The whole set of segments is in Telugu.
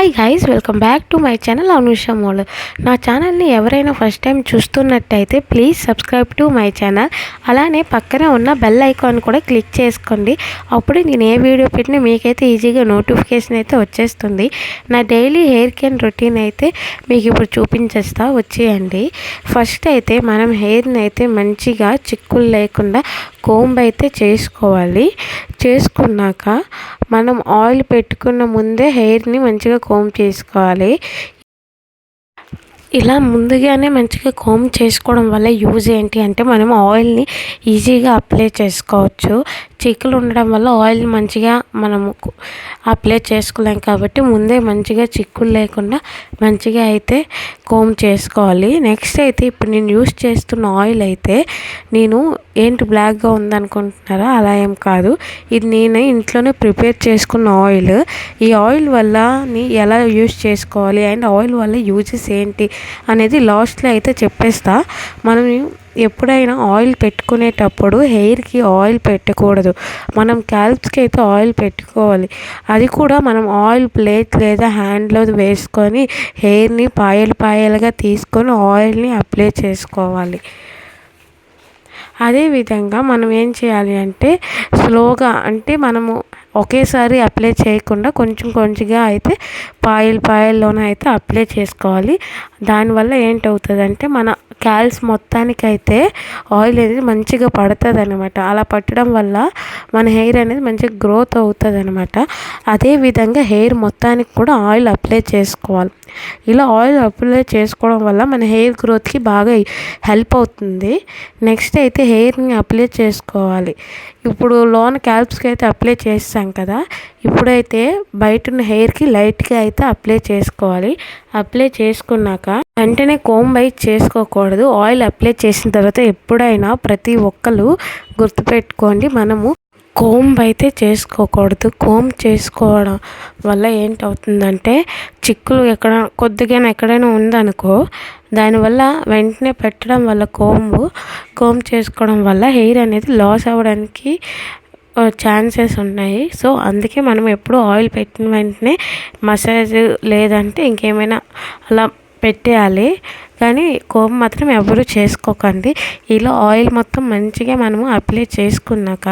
Hi guys welcome back to my channel Anusha Mol నా ఛానల్ని ఎవరైనా ఫస్ట్ టైం చూస్తున్నట్టయితే please subscribe to my channel అలానే పక్కనే ఉన్న బెల్ ఐకాన్ కూడా క్లిక్ చేసుకోండి. అప్పుడు నేను ఏ వీడియో పెట్టినా మీకైతే ఈజీగా నోటిఫికేషన్ అయితే వచ్చేస్తుంది. నా డైలీ హెయిర్ కేర్ రొటీన్ అయితే మీకు ఇప్పుడు చూపించేస్తా వచ్చేయండి. ఫస్ట్ అయితే మనం హెయిర్ని అయితే మంచిగా చిక్కులు లేకుండా కోంబ్ అయితే చేసుకోవాలి. చేసుకున్నాక మనం ఆయిల్ పెట్టుకున్న ముందే హెయిర్ని మంచిగా కోమ్ చేసుకోవాలి. ఇలా ముందుగానే మంచిగా కోమ్ చేసుకోవడం వల్ల యూజ్ ఏంటి అంటే మనం ఆయిల్ని ఈజీగా అప్లై చేసుకోవచ్చు. చిక్కులు ఉండడం వల్ల ఆయిల్ మంచిగా మనము అప్లై చేసుకోలేం కాబట్టి ముందే మంచిగా చిక్కులు లేకుండా మంచిగా అయితే కోమ్ చేసుకోవాలి. నెక్స్ట్ అయితే ఇప్పుడు నేను యూస్ చేస్తున్న ఆయిల్ అయితే నేను ఏంటి బ్లాక్గా ఉందనుకుంటున్నారా? అలా ఏం కాదు. ఇది నేను ఇంట్లోనే ప్రిపేర్ చేసుకున్న ఆయిల్. ఈ ఆయిల్ వల్ల ఎలా యూస్ చేసుకోవాలి? అండ్ ఆయిల్ వల్ల యూజెస్ ఏంటి? అనేది లాస్ట్లో అయితే చెప్పేస్తా. మనం ఎప్పుడైనా ఆయిల్ పెట్టుకునేటప్పుడు హెయిర్కి ఆయిల్ పెట్టకూడదు. మనం క్యాల్ప్స్కి అయితే ఆయిల్ పెట్టుకోవాలి. అది కూడా మనం ఆయిల్ ప్లేట్ లేదా హ్యాండ్లో వేసుకొని హెయిర్ని పాయలు పాయలుగా తీసుకొని ఆయిల్ని అప్లై చేసుకోవాలి. అదేవిధంగా మనం ఏం చేయాలి అంటే స్లోగా అంటే మనము ఒకేసారి అప్లై చేయకుండా కొంచెం కొంచెంగా అయితే పాయల్ పాయల్లోన అయితే అప్లై చేసుకోవాలి. దానివల్ల ఏంటవుతుందంటే మన క్యాల్స్ మొత్తానికైతే ఆయిల్ అనేది మంచిగా పడుతుంది అనమాట అలా పట్టడం వల్ల మన హెయిర్ అనేది మంచిగా గ్రోత్ అవుతుంది అనమాట అదేవిధంగా హెయిర్ మొత్తానికి కూడా ఆయిల్ అప్లై చేసుకోవాలి. ఇలా ఆయిల్ అప్లై చేసుకోవడం వల్ల మన హెయిర్ గ్రోత్కి బాగా హెల్ప్ అవుతుంది. నెక్స్ట్ అయితే హెయిర్ని అప్లై చేసుకోవాలి. ఇప్పుడు లోన్ క్యాల్ప్స్కి అయితే అప్లై చేస్తాం కదా. ఇప్పుడైతే బయట ఉన్న హెయిర్కి లైట్గా అయితే అప్లై చేసుకోవాలి. అప్లై చేసుకున్నాక వెంటనే కోమ్ బైట్ చేసుకోకూడదు. ఆయిల్ అప్లై చేసిన తర్వాత ఎప్పుడైనా ప్రతి ఒక్కరు గుర్తుపెట్టుకోండి మనము కోంబ్ అయితే చేసుకోకూడదు. కోంబ్ చేసుకోవడం వల్ల ఏంటవుతుందంటే చిక్కులు ఎక్కడ కొద్దిగా ఎక్కడైనా ఉందనుకో దానివల్ల వెంటనే పెట్టడం వల్ల కోంబు కోంబ్ చేసుకోవడం వల్ల హెయిర్ అనేది లాస్ అవ్వడానికి ఛాన్సెస్ ఉన్నాయి. సో అందుకే మనం ఎప్పుడు ఆయిల్ పెట్టిన వెంటనే మసాజ్ లేదంటే ఇంకేమైనా అలా పెట్టేయాలి. కానీ కోపం మాత్రం ఎవరు చేసుకోకండి. ఇలా ఆయిల్ మొత్తం మంచిగా మనము అప్లై చేసుకున్నాక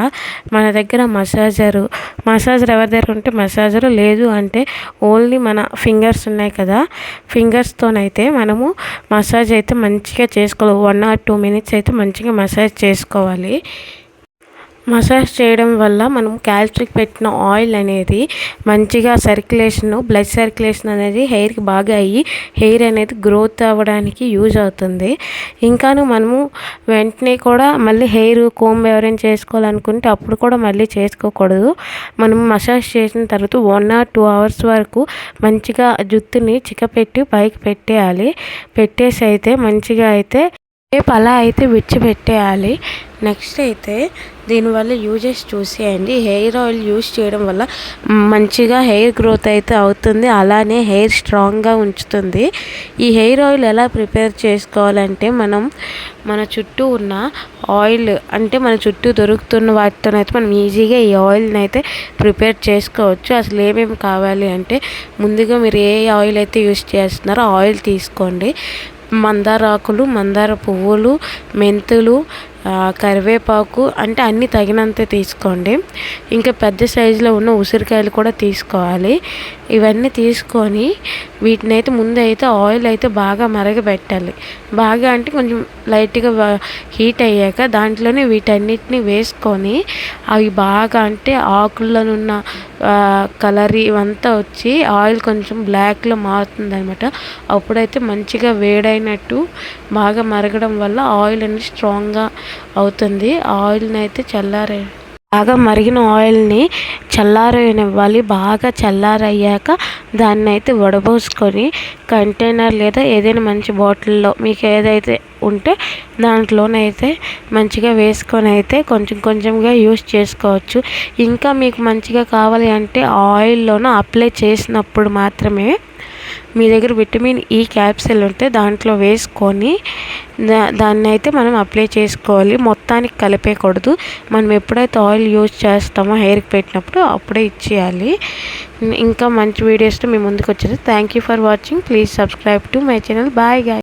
మన దగ్గర మసాజరు మసాజర్ ఎవరి దగ్గర ఉంటే మసాజరు లేదు అంటే ఓన్లీ మన ఫింగర్స్ ఉన్నాయి కదా. ఫింగర్స్తోనైతే మనము మసాజ్ అయితే మంచిగా చేసుకోవాలి. వన్ ఆర్ టూ మినిట్స్ అయితే మంచిగా మసాజ్ చేసుకోవాలి. మసాజ్ చేయడం వల్ల మనం క్యాల్సిక్ పెట్టిన ఆయిల్ అనేది మంచిగా సర్క్యులేషన్ బ్లడ్ సర్క్యులేషన్ అనేది హెయిర్కి బాగా అయ్యి హెయిర్ అనేది గ్రోత్ అవ్వడానికి యూజ్ అవుతుంది. ఇంకాను మనము వెంటనే కూడా మళ్ళీ హెయిర్ కోమ్ ఎవరైనా చేసుకోవాలనుకుంటే అప్పుడు కూడా మళ్ళీ చేసుకోకూడదు. మనం మసాజ్ చేసిన తర్వాత వన్ ఆర్ టూ అవర్స్ వరకు మంచిగా జుత్తుని చిక్కపెట్టి పైకి పెట్టేయాలి. పెట్టేసి అయితే మంచిగా అయితే రేపు అలా అయితే విడిచిపెట్టేయాలి. నెక్స్ట్ అయితే దీనివల్ల యూజెస్ చూసేయండి. హెయిర్ ఆయిల్ యూజ్ చేయడం వల్ల మంచిగా హెయిర్ గ్రోత్ అయితే అవుతుంది. అలానే హెయిర్ స్ట్రాంగ్గా ఉంచుతుంది. ఈ హెయిర్ ఆయిల్ ఎలా ప్రిపేర్ చేసుకోవాలంటే మనం మన చుట్టూ ఉన్న ఆయిల్ అంటే మన చుట్టూ దొరుకుతున్న వాటితోనైతే మనం ఈజీగా ఈ ఆయిల్ని అయితే ప్రిపేర్ చేసుకోవచ్చు. అసలు ఏమేమి కావాలి అంటే ముందుగా మీరు ఏ ఆయిల్ అయితే యూజ్ చేస్తున్నారో ఆయిల్ తీసుకోండి. మందార ఆకులు మందార పువ్వులు మెంతులు కరివేపాకు అంటే అన్నీ తగినంత తీసుకోండి. ఇంకా పెద్ద సైజులో ఉన్న ఉసిరికాయలు కూడా తీసుకోవాలి. ఇవన్నీ తీసుకొని వీటిని అయితే ముందు అయితే ఆయిల్ అయితే బాగా మరగబెట్టాలి. బాగా అంటే కొంచెం లైట్గా హీట్ అయ్యాక దాంట్లోనే వీటన్నిటిని వేసుకొని అవి బాగా అంటే ఆకుల్లోనున్న కలర్ ఇవంతా వచ్చి ఆయిల్ కొంచెం బ్లాక్లో మారుతుంది అనమాట అప్పుడైతే మంచిగా వేడైనట్టు బాగా మరగడం వల్ల ఆయిల్ అనేది స్ట్రాంగ్గా అవుతుంది. ఆయిల్ని అయితే చల్లారే బాగా మరిగిన ఆయిల్ని చల్లారనివ్వాలి. బాగా చల్లారయ్యాక దాన్ని అయితే వడబోసుకొని కంటైనర్ లేదా ఏదైనా మంచి బాటిల్లో మీకు ఏదైతే ఉంటే దాంట్లోనైతే మంచిగా వేసుకొని అయితే కొంచెం కొంచెంగా యూస్ చేసుకోవచ్చు. ఇంకా మీకు మంచిగా కావాలి అంటే ఆయిల్లోనూ అప్లై చేసినప్పుడు మాత్రమే మీ దగ్గర విటమిన్ ఈ క్యాప్సిల్ ఉంటే దాంట్లో వేసుకొని దా దాన్ని అయితే మనం అప్లై చేసుకోవాలి. మొత్తానికి కలిపేయకూడదు. మనం ఎప్పుడైతే ఆయిల్ యూజ్ చేస్తామో హెయిర్కి పెట్టినప్పుడు అప్పుడే ఇచ్చేయాలి. ఇంకా మంచి వీడియోస్తో మీ ముందుకు వచ్చేది thank you for watching please subscribe to my channel bye guys